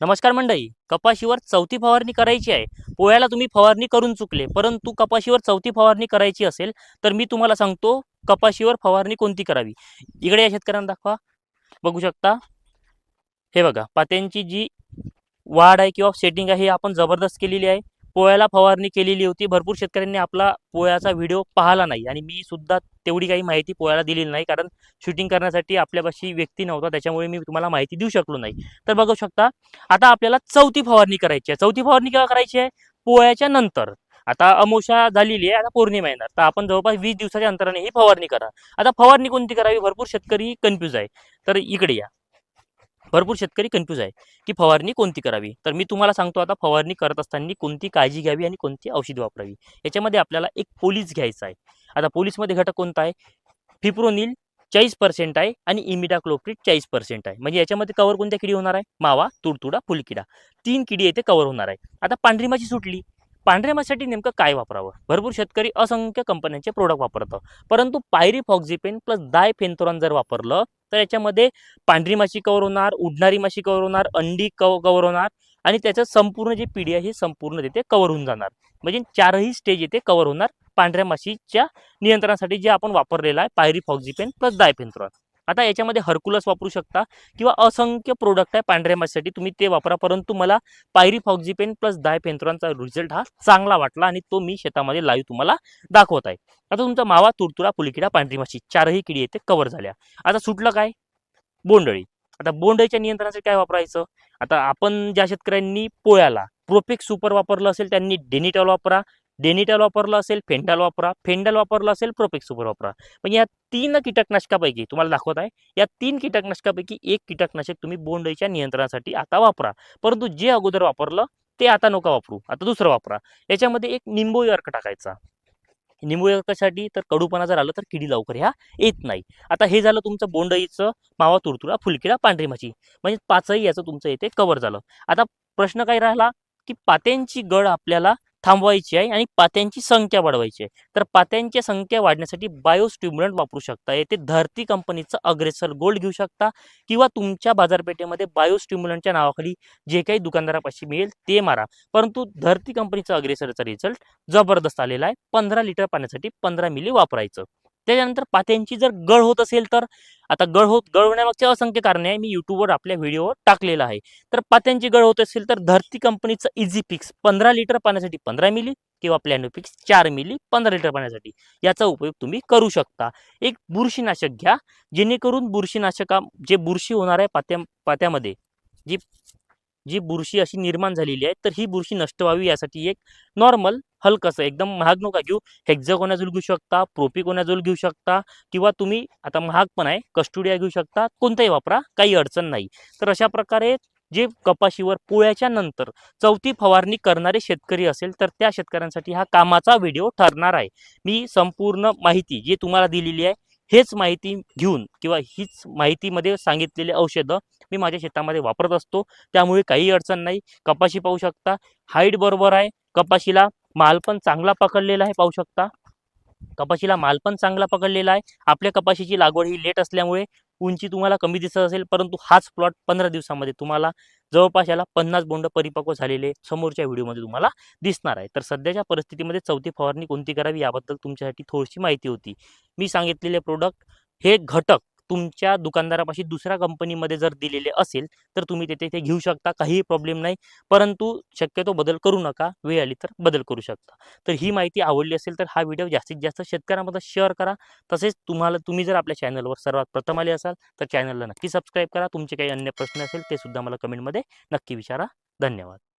नमस्कार मंडळी कपाशीवर चौथी फवारणी करायची आहे. पोळ्याला तुम्ही फवारणी करून चुकले परंतु कपाशीवर चौथी फवारणी करायची असेल तर मी तुम्हाला सांगतो कपाशीवर फवारणी कोणती करावी. इकडे या शेतकऱ्यांना दाखवा. बघू शकता. हे बघा पात्यांची जी वाढ आहे किंवा सेटिंग आहे आपण जबरदस्त केलेली आहे. पोळ्याला फवारणी केलेली होती. भरपूर शेतकऱ्यांनी आपला पोळ्याचा व्हिडिओ पाहिला नाही. आणि मी सुद्धा तेवढी काही माहिती पोळ्याला दिलेली नाही. कारण शूटिंग करण्यासाठी आपल्यापाशी व्यक्ती नव्हता. त्याच्यामुळे मी तुम्हाला माहिती देऊ शकलो नाही. तर बघू शकता आता आपल्याला चौथी फवारणी करायची आहे. चौथी फवारणी केव्हा करायची आहे? पोळ्याच्या नंतर. आता अमोशा झालेली आहे. आता पौर्णिमा येणार. तर आपण जवळपास वीस दिवसाच्या अंतराने ही फवारणी करा. आता फवारणी कोणती करावी? भरपूर शेतकरी कन्फ्यूज आहे. तर इकडे या. भरपूर शेतकरी कन्फ्यूज आहे की फवारणी कोणती करावी? तर मी तुम्हाला सांगतो आता फवारणी करत असताना कोणती काळजी घ्यावी आणि कोणती औषध वापरावी? याच्यामध्ये आपल्याला एक पोलीस घ्यायचा आहे. आता पोलीसमध्ये घटक कोणता आहे? फिप्रोनिल चाळीस पर्सेंट आहे आणि इमिडाक्लोप्रिड चाळीस पर्सेंट आहे. म्हणजे याच्यामध्ये कवर कोणत्या किडी होणार आहे? मावा तुडतुडा फुलकिडा. तीन किडी येथे कवर होणार आहे. आता पांढरी माशी सुटली. पांढऱ्या माशासाठी नेमकं काय वापरावं? भरपूर शेतकरी असंख्य कंपन्यांचे प्रोडक्ट वापरतं. परंतु पायरी फॉक्झिपेन प्लस दाय फेन्थोरॉन जर वापरलं तर याच्यामध्ये पांढरी माशी कवर होणार उडणारी माशी कवर होणार अंडी कव कवर होणार आणि त्याचं संपूर्ण जे पिढी आहे संपूर्ण तिथे कवर होऊन जाणार. म्हणजे चारही स्टेज येथे कवर होणार पांढऱ्या माशीच्या नियंत्रणासाठी जे आपण वापरलेलं आहे पायरी फॉक्झिपेन प्लस डायफेन्थ्रॉन. आता याच्यामध्ये हर्कुलस वापरू शकता किंवा असंख्य प्रोडक्ट आहे पांढऱ्या माशीसाठी तुम्ही ते वापरा. परंतु मला पायरी फॉक्झिपेन प्लस दाय डायफेन्थ्रॉनचा रिझल्ट हा चांगला वाटला आणि तो मी शेतामध्ये लाईव्ह तुम्हाला दाखवत आहे. आता तुमचा मावा तुरतुरा पुलिकिडा पांढरी माशी चारही किडी येथे कवर झाल्या. आता सुटलं काय? बोंडळी आता बोंडळीच्या नियंत्रणासाठी काय वापरायचं? आता आपण ज्या शेतकऱ्यांनी पोळ्याला प्रोपेक्स सुपर वापरलं असेल त्यांनी डेनिटॉल वापरा. डेनिटॉल वापरलं असेल फेंडाल वापरा. फेंडाल वापरलं असेल प्रोपेक्स सुपर वापरा. पण या तीन कीटकनाशकापैकी तुम्हाला दाखवत आहे या तीन कीटकनाशकापैकी एक कीटकनाशक तुम्ही बोंडळीच्या नियंत्रणासाठी आता वापरा. परंतु जे अगोदर वापरलं ते आता नका वापरू. आता दुसरं वापरा. याच्यामध्ये एक निंबू अर्क टाकायचा. निंबू अर्कासाठी तर कडूपणा जर आलं तर किडी लवकर ह्या येत नाही. आता हे झालं तुमचं बोंडईचं मावा तुरतुरा फुलकिडा पांढरी माची म्हणजे पाचही याचं तुमचं येथे कव्हर झालं. आता प्रश्न काय राहिला की पात्यांची गळ आपल्याला थांबवायची आहे आणि पात्यांची संख्या वाढवायची आहे. तर पात्यांची संख्या वाढण्यासाठी बायोस्टिम्युलंट वापरू शकता. येथे धरती कंपनीचं अग्रेसर गोल्ड घेऊ शकता किंवा तुमच्या बाजारपेठेमध्ये बायोस्टिम्युलंटच्या नावाखाली जे काही दुकानदारापाशी मिळेल ते मारा. परंतु धरती कंपनीचा अग्रेसरचा रिझल्ट जबरदस्त आलेला आहे. पंधरा लिटर पाण्यासाठी पंधरा मिली वापरायचं. त्याच्यानंतर पात्यांची जर गळ होत असेल तर आता गळ होत गळ होण्यामागचे असंख्य कारणे आहे मी युट्यूबवर आपल्या व्हिडिओवर टाकलेलं आहे. तर पात्यांची गळ होत असेल तर धरती कंपनीचं इझी पिक्स पंधरा लिटर पाण्यासाठी पंधरा मिली किंवा प्लॅनोपिक्स चार मिली पंधरा लिटर पाण्यासाठी याचा उपयोग तुम्ही करू शकता. एक बुरशीनाशक घ्या जेणेकरून बुरशीनाशका जे बुरशी होणार आहे पात्या पात्यामध्ये जी जी बुरशी अशी निर्माण झालेली आहे तर ही बुरशी नष्ट व्हावी यासाठी एक नॉर्मल हलकसं एकदम महाग नका घेऊ. हेक्झागोनाझोल घेऊ शकता प्रोपिकोनाझोल घेऊ शकता किंवा तुम्ही आता महाग पण आहे कस्टुडिया घेऊ शकता कोणताही वापरा काही अडचण नाही. तर अशा प्रकारे जे कपाशीवर पोळ्याच्या नंतर चौथी फवारणी करणारे शेतकरी असेल तर त्या शेतकऱ्यांसाठी हा कामाचा व्हिडिओ ठरणार आहे. मी संपूर्ण माहिती जी तुम्हाला दिलेली आहे हेच माहिती घेऊन किंवा हीच माहितीमध्ये सांगितलेले औषधं मी माझ्या शेतामध्ये वापरत असतो. त्यामुळे काही अडचण नाही. कपाशी पाहू शकता. हाईट बरोबर आहे. कपाशीला माल पण चांगला पकडलेला आहे पाहू शकता. कपाशीला माल पण चांगला पकडलेला आहे. आपल्या कपाशीची लागवड ही लेट असल्यामुळे उंची तुम्हाला कमी दिसत असेल परंतु हाच प्लॉट पंधरा दिवसामध्ये तुम्हाला जवळपास याला पन्नास बोंड परिपक्व झालेले समोरच्या व्हिडिओमध्ये तुम्हाला दिसणार आहे. तर सध्याच्या परिस्थितीमध्ये चौथी फवारणी कोणती करावी याबद्दल तुमच्यासाठी थोडीशी माहिती होती. मी सांगितलेले प्रोडक्ट हे घटक तुमच्या दुकानदारापाशी दुसऱ्या कंपनीमध्ये जर दिलेले असेल तर तुम्ही तेथे ते घेऊ शकता काहीही प्रॉब्लेम नाही. परंतु शक्यतो बदल करू नका वेळ आली तर बदल करू शकता. तर ही माहिती आवडली असेल तर हा व्हिडिओ जास्तीत जास्त शेतकऱ्यांमध्ये शेअर करा. तसेच तुम्हाला तुम्ही जर आपल्या चॅनलवर सर्वात प्रथम आले असाल तर चॅनलला नक्की सबस्क्राईब करा. तुमचे काही अन्य प्रश्न असेल ते सुद्धा मला कमेंटमध्ये नक्की विचारा. धन्यवाद.